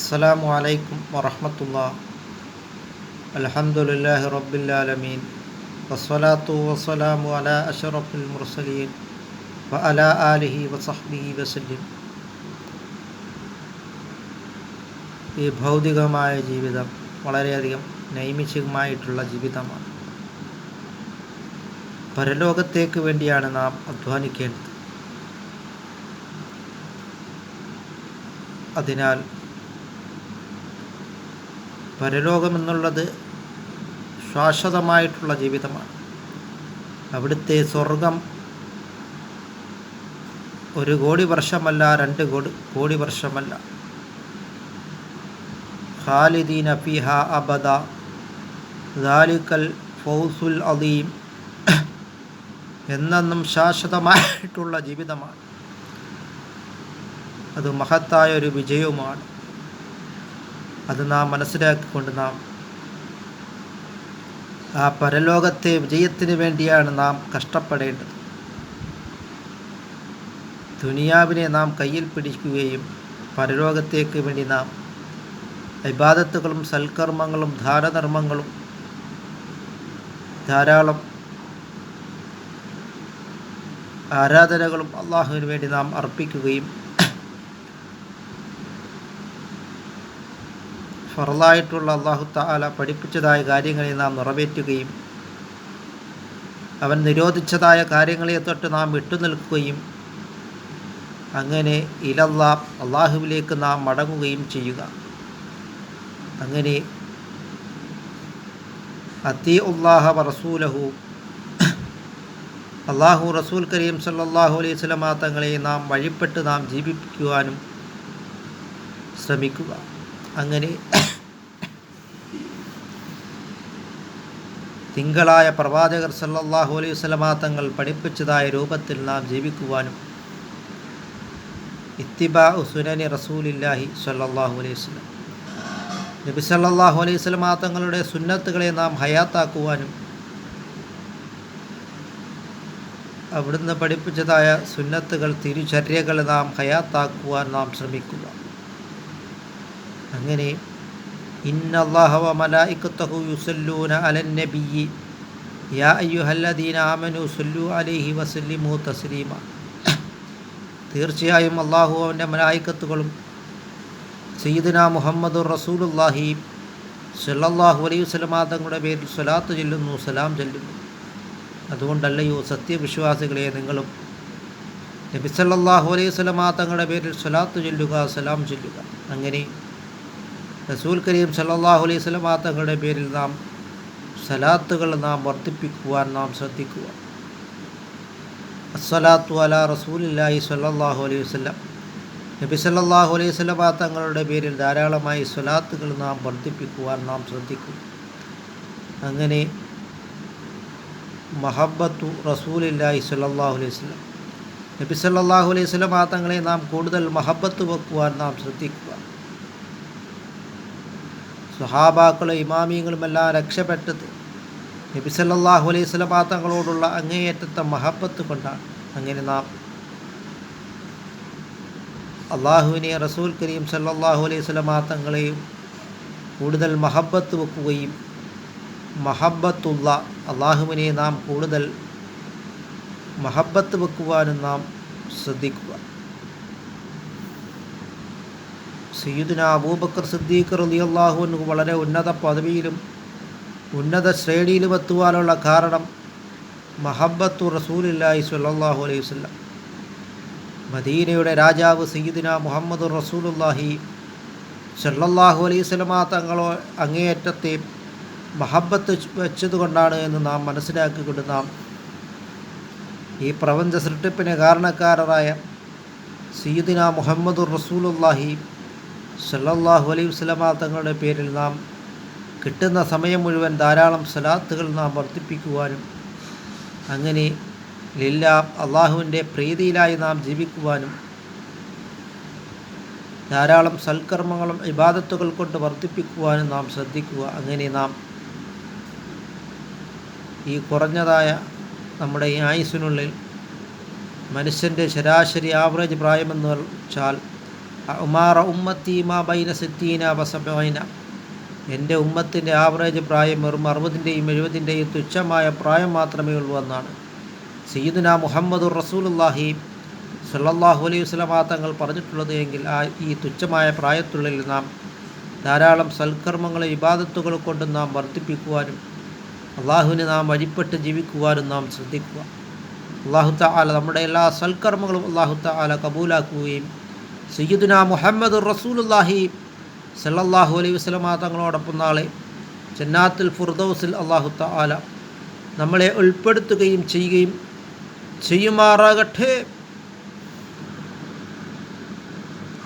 അസ്സലാമു അലൈക്കും വറഹമത്തുള്ള. അലഹമുല്ലാഹി റബ്ബുലാലമീൻ വസ്സലാത്തു വസ്സലാമു അല അഷറഫുൽ മുർസലീൻ വ അല ആലിഹി വസഹ്ബിഹി വസല്ലിം. ഈ ഭൗതികമായ ജീവിതം വളരെയധികം നൈമിഷികമായിട്ടുള്ള ജീവിതമാണ്. പരലോകത്തേക്ക് വേണ്ടിയാണ് നാം അധ്വാനിക്കേണ്ടത്. അതിനാൽ പരലോകമെന്നുള്ളത് ശാശ്വതമായിട്ടുള്ള ജീവിതമാണ്. അവിടുത്തെ സ്വർഗം ഒരു കോടി വർഷമല്ല രണ്ട് കോടി കോടി വർഷമല്ല. ഖാലിദീൻ അഫിഹ അബദ. ദാലിക്കൽ ഫൗസുൽ അദീം. എന്നെന്നും ശാശ്വതമായിട്ടുള്ള ജീവിതമാണ്. അത് മഹത്തായ ഒരു വിജയവുമാണ്. അത് നാം മനസ്സിലാക്കിക്കൊണ്ട് നാം ആ പരലോകത്തെ വിജയത്തിന് വേണ്ടിയാണ് നാം കഷ്ടപ്പെടേണ്ടത്. ദുനിയാവിനെ നാം കയ്യിൽ പിടിക്കുകയും പരലോകത്തേക്ക് വേണ്ടി നാം ഇബാദത്തുകളും സൽക്കർമ്മങ്ങളും ധാരധർമ്മങ്ങളും ധാരാളം ആരാധനകളും അള്ളാഹുവിന് വേണ്ടി നാം അർപ്പിക്കുകയും ഫറലായിട്ടുള്ള അള്ളാഹു താല പഠിപ്പിച്ചതായ കാര്യങ്ങളെ നാം നിറവേറ്റുകയും അവൻ നിരോധിച്ചതായ കാര്യങ്ങളെ തൊട്ട് നാം വിട്ടുനിൽക്കുകയും അങ്ങനെ ഇലല്ലാ അള്ളാഹുവിലേക്ക് നാം മടങ്ങുകയും ചെയ്യുക. അങ്ങനെ അത്തി ഉള്ളാഹ റസൂലഹു അള്ളാഹു റസൂൽ കരീം സല്ലാഹു അലൈഹി സ്വലമാ തങ്ങളെ നാം വഴിപ്പെട്ട് നാം ജീവിപ്പിക്കുവാനും ശ്രമിക്കുക. അങ്ങനെ തിങ്കളായ പ്രവാചകർ സല്ലാഹു അലൈഹി വസല്ലമ തങ്ങൾ പഠിപ്പിച്ചതായ രൂപത്തിൽ നാം ജീവിക്കുവാനും ഇത്തിബാ സുനനി റസൂലില്ലാഹി സല്ലാഹു അലൈഹി വസല്ലം. നബി സല്ലാഹു അലൈഹി വസല്ലമ തങ്ങളുടെ സുന്നത്തുകളെ നാം ഹയാത്താക്കുവാനും അവിടുന്ന് പഠിപ്പിച്ചതായ സുന്നത്തുകൾ തിരുചര്യകൾ നാം ഹയാത്താക്കുവാൻ നാം ശ്രമിക്കുക. അങ്ങനെ ഇന്നല്ലാഹ വ يصلون യുസല്ലൂന النبي يا യാ അയ്യുഹല്ലദീന ആമനു സല്ലു അലൈഹി وسلموا تسليما തീർച്ചയായും അള്ളാഹു അവന്റെ മലായിക്കത്തുകളും സയ്യിദിന മുഹമ്മദ് റസൂലുല്ലാഹി സല്ലാഹു അലൈഹി വസല്ലമ തങ്ങളുടെ പേരിൽ സ്വലാത്ത് ചൊല്ലുന്നു സലാം ചൊല്ലുന്നു. അതുകൊണ്ടല്ലയോ സത്യവിശ്വാസികളെ നിങ്ങളും നബി സല്ലല്ലാഹു അലൈഹി വസല്ലമ തങ്ങളുടെ പേരിൽ സ്വലാത്ത് ചൊല്ലുക സലാം ചൊല്ലുക. അങ്ങനെ റസൂൽ കരീം സല്ലാഹു അലൈഹി സ്വലമാ തങ്ങളുടെ പേരിൽ നാം സലാത്തുകൾ നാം വർദ്ധിപ്പിക്കുവാൻ നാം ശ്രദ്ധിക്കുക. അസ്സലാത്തു അല റസൂലില്ലാഹി സല്ലാഹു അലൈഹി വസ്ലം നബി സല്ലാഹു അലൈഹി സ്വലമാ തങ്ങളുടെ പേരിൽ ധാരാളമായി സ്വലാത്തുകൾ നാം വർദ്ധിപ്പിക്കുവാൻ നാം ശ്രദ്ധിക്കും. അങ്ങനെ മഹബത്തു റസൂലില്ലാഹി സല്ലാഹു അലൈഹി വസ്ലം നബി സല്ലാഹു അലൈഹി സ്വലമാ തങ്ങളെ നാം കൂടുതൽ മഹബത്ത് വെക്കുവാൻ നാം ശ്രദ്ധിക്കുക. സുഹാബാക്കളും ഇമാമിയങ്ങളുമെല്ലാം രക്ഷപ്പെട്ടത്. നബിസല്ലാഹു അലൈഹി സ്വലമാ തങ്ങളോടുള്ള അങ്ങേയറ്റത്തെ മഹബത്ത് കൊണ്ടാണ് അങ്ങനെ നാം അള്ളാഹുവിനെ റസൂൽ കരീം സല്ലാഹു അലൈഹി സ്വലമാ തങ്ങളെയും കൂടുതൽ മഹബത്ത് വെക്കുകയും മഹബത്തുള്ള അള്ളാഹുവിനെ നാം കൂടുതൽ മഹബത്ത് വെക്കുവാനും നാം ശ്രദ്ധിക്കുക. സയ്യിദിന അബൂബക്കർ സിദ്ദീഖ് റലി അള്ളാഹുവിന് വളരെ ഉന്നത പദവിയിലും ഉന്നത ശ്രേണിയിലും എത്തുവാനുള്ള കാരണം മഹബത്തു റസൂലില്ലായി സ്വല്ലല്ലാഹു അലൈഹി വസല്ലം. മദീനയുടെ രാജാവ് സയ്യിദിന മുഹമ്മദ് റസൂലുല്ലാഹി സല്ലല്ലാഹു അലൈഹി സ്വലമ തങ്ങളോ അങ്ങേയറ്റത്തെ മഹബത്ത് വെച്ചതുകൊണ്ടാണ് എന്ന് നാം മനസ്സിലാക്കിക്കൊണ്ട് നാം ഈ പ്രപഞ്ച സൃഷ്ടിപ്പിന് കാരണക്കാരായ സയ്യിദിന മുഹമ്മദ് റസൂലുല്ലാഹി സല്ലല്ലാഹു അലൈഹി വസ്ലമ തങ്ങളുടെ പേരിൽ നാം കിട്ടുന്ന സമയം മുഴുവൻ ധാരാളം സലാത്തുകൾ നാം വർദ്ധിപ്പിക്കുവാനും അങ്ങനെ എല്ലാം അള്ളാഹുവിന്റെ പ്രീതിയിലായി നാം ജീവിക്കുവാനും ധാരാളം സൽക്കർമ്മങ്ങളും ഇബാദത്തുകൾ കൊണ്ട് വർദ്ധിപ്പിക്കുവാനും നാം ശ്രദ്ധിക്കുക. അങ്ങനെ നാം ഈ കുറഞ്ഞതായ നമ്മുടെ ഈ ആയുസിനുള്ളിൽ മനുഷ്യന്റെ ശരാശരി ആവറേജ് പ്രായമെന്ന് വെച്ചാൽ ഉമാറ ഉമ്മത്തി മാ ബൈന സിത്തീന വസബൈന. എന്റെ ഉമ്മത്തിന്റെ ആവറേജ് പ്രായം വെറും അറുപതിന്റെയും എഴുപതിന്റെയും തുച്ഛമായ പ്രായം മാത്രമേ ഉള്ളൂ എന്നാണ്. സയ്യിദുന മുഹമ്മദുർ റസൂലുല്ലാഹി സല്ലാഹു അലൈഹി വസല്ലമ തങ്ങൾ പറഞ്ഞിട്ടുള്ളത് എങ്കിൽ ആ ഈ തുച്ഛമായ പ്രായത്തുള്ളിൽ നാം ധാരാളം സൽക്കർമ്മങ്ങളെ ഇബാദത്തുകൾ കൊണ്ട് നാം വർദ്ധിപ്പിക്കുവാനും അള്ളാഹുവിന് നാം വഴിപ്പെട്ട് ജീവിക്കുവാനും നാം ശ്രദ്ധിക്കുക. അള്ളാഹു താല നമ്മുടെ എല്ലാ സൽക്കർമ്മങ്ങളും അള്ളാഹു താല കബൂലാക്കുകയും സയ്യിദുന മുഹമ്മദ് റസൂലുല്ലാഹി സല്ലാഹു അലൈഹി വസ്ലമ തങ്ങളോടൊപ്പം നാളെ ജന്നാത്തുൽ ഫുർദൌസിൽ അള്ളാഹു താല നമ്മളെ ഉൾപ്പെടുത്തുകയും ചെയ്യുകയും ചെയ്യുമാറാകട്ടെ.